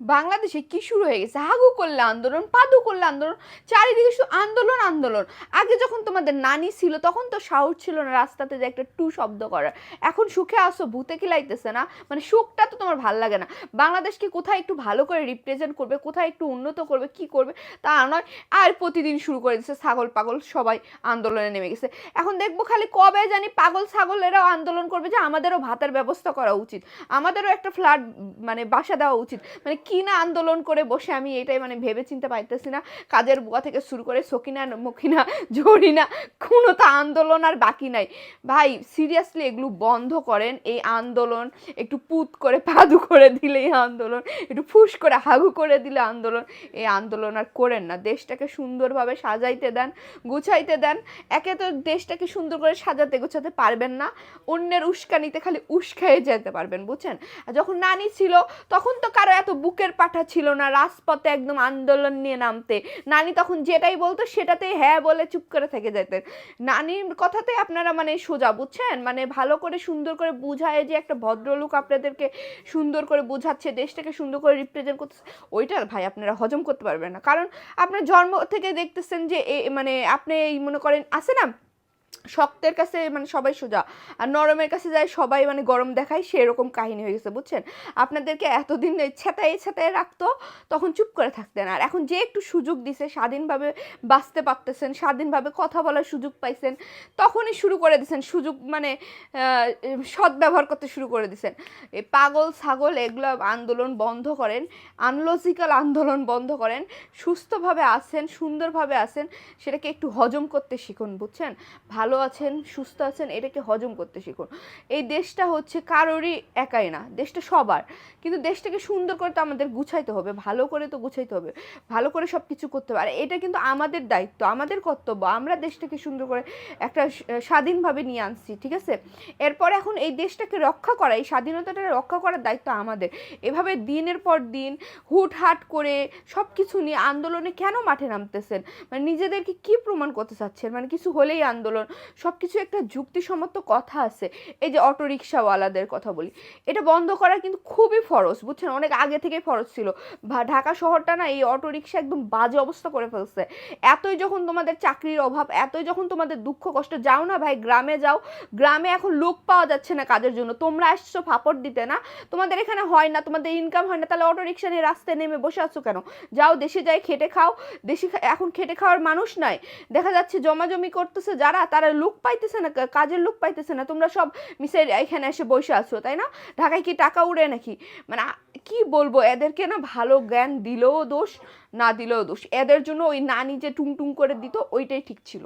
বাংলাদেশে কি শুরু হয়ে গেছে? হাগু করলে আন্দোলন, পাদু করলে আন্দোলন, চারিদিকে শুধু আন্দোলন আন্দোলন। আগে যখন তোমাদের নানি ছিল, তখন তো সাহস ছিল না রাস্তাতে যে একটা টু শব্দ করার। এখন সুখে আসো ভূতে কিলাইতেছে না। মানে সুখটা তো তোমার ভালো লাগে না। বাংলাদেশকে কোথায় একটু ভালো করে রিপ্রেজেন্ট করবে, কোথায় একটু উন্নত করবে, কি করবে, তা নয়। আর প্রতিদিন শুরু করে দিচ্ছে ছাগল পাগল সবাই আন্দোলনে নেমে গেছে। এখন দেখব খালি কবে জানি পাগল ছাগলেরাও আন্দোলন করবে যে আমাদেরও ভাতের ব্যবস্থা করা উচিত। আমাদেরও একটা ফ্ল্যাট মানে বাসা দেওয়া উচিত। মানে কি না আন্দোলন করে বসে আমি এটাই মানে ভেবে চিনতে পারতেছি না। কাজের বুয়া থেকে শুরু করে সকিনা মকিনা জরিনা কোনো তো আন্দোলন আর বাকি নাই। ভাই সিরিয়াসলি এগুলো বন্ধ করেন, এই আন্দোলন, একটু পুত করে, পাদু করে দিলে এই আন্দোলন, একটু ফুস করে, হাগু করে দিলে আন্দোলন, এই আন্দোলন আর করেন না। দেশটাকে সুন্দরভাবে সাজাইতে দেন, গুছাইতে দেন। একে তো দেশটাকে সুন্দর করে সাজাতে গুছাতে পারবেন না, অন্যের উস্কানিতে খালি উস্কায়ে যেতে পারবেন, বুঝছেন? আর যখন নানি ছিল, তখন তো কারও এত বুকের পাঠা ছিল না, রাজপথে একদম আন্দোলন নিয়ে নামতে। নানি তখন যেটাই বলতো সেটাতেই হ্যাঁ বলে চুপ করে থেকে যেতেন। নানির কথাতে আপনারা মানে সোজা, বুঝছেন? মানে ভালো করে সুন্দর করে বুঝায় যে একটা ভদ্রলোক আপনাদেরকে সুন্দর করে বোঝাচ্ছে, দেশটাকে সুন্দর করে রিপ্রেজেন্ট করতেছে, ওইটা ভাই আপনারা হজম করতে পারবেন না। কারণ আপনার জন্ম থেকে দেখতেছেন যে মানে আপনি মনে করেন, আছে না? শক্তের কাছে মানে সবাই সোজা আর নরমের কাছে যায় সবাই মানে গরম দেখায় সেরকম কাহিনী হয়ে গেছে বুঝছেন? আপনাদেরকে এতদিন ছেতায় ছেতায় রাখতো তখন চুপ করে থাকতেন আর। এখন যে একটু সুযোগ দিছে স্বাধীনভাবে বাঁচতে পারতেছেন স্বাধীনভাবে কথা বলার সুযোগ পাইছেন তখনই শুরু করে দিছেন সুযোগ মানে আহ, সদ্ব্যবহার করতে শুরু করে দিছেন। এই পাগল ছাগল এগুলো আন্দোলন বন্ধ করেন আনলজিক্যাল আন্দোলন বন্ধ করেন সুস্থভাবে আছেন সুন্দরভাবে আছেন সেটাকে একটু হজম করতে শিখুন বুঝছেন? ভালো আছেন, সুস্থ আছেন, এটাকে হজম করতে শিখুন। এই দেশটা হচ্ছে কারোরই একাই না, দেশটা সবার। কিন্তু দেশটাকে সুন্দর করে তো আমাদের গুছাইতে হবে, ভালো করে তো গুছাইতে হবে, ভালো করে সব কিছু করতে হবে। আর এটা কিন্তু আমাদের দায়িত্ব, আমাদের কর্তব্য, আমরা দেশটাকে সুন্দর করে একটা স্বাধীনভাবে নিয়ে আনছি, ঠিক আছে? এরপর এখন এই দেশটাকে রক্ষা করা, এই স্বাধীনতাটা রক্ষা করার দায়িত্ব আমাদের। এভাবে দিনের পর দিন হুটহাট করে সব কিছু নিয়ে আন্দোলনে কেন মাঠে নামতেছেন? মানে নিজেদেরকে কি প্রমাণ করতে চাচ্ছেন? মানে কিছু হলেই আন্দোলন সব কিছু একটা যুক্তিসম্মত কথা আছে। এই যে অটো রিক্সাওয়ালাদের কথা বলি, এটা বন্ধ করা কিন্তু খুবই ফরজ, বুঝছেন? অনেক আগে থেকেই ফরজ ছিল। ঢাকা শহরটা না এই অটো রিক্সা একদম বাজে অবস্থা করে ফেলছে। এতই যখন তোমাদের চাকরির অভাব, এতই যখন তোমাদের দুঃখ কষ্ট, যাও না ভাই, গ্রামে যাও। গ্রামে এখন লোক পাওয়া যাচ্ছে না কাজের জন্য। তোমরা আসছো ফাপড় দিতে না? তোমাদের এখানে হয় না, তোমাদের ইনকাম হয় না, তাহলে অটো রিক্সা নিয়ে রাস্তায় নেমে বসে আছো কেন? যাও, দেশে যাই, খেটে খাও। দেশে এখন খেটে খাওয়ার মানুষ নাই। দেখা যাচ্ছে জমাজমি করতেছে যারা, তারা লোক পাইতেছে না কাজের লুক পাইতেছে না। তোমরা সব মিসের এখানে এসে বসে আছো, তাই না? ঢাকায় কি টাকা উড়ে নাকি? মানে কি বলব, এদেরকে না ভালো জ্ঞান দিলেও দোষ, না দিলেও দোষ। এদের জন্য ওই নানি যে টুং টুং করে দিত, ওইটাই ঠিক ছিল।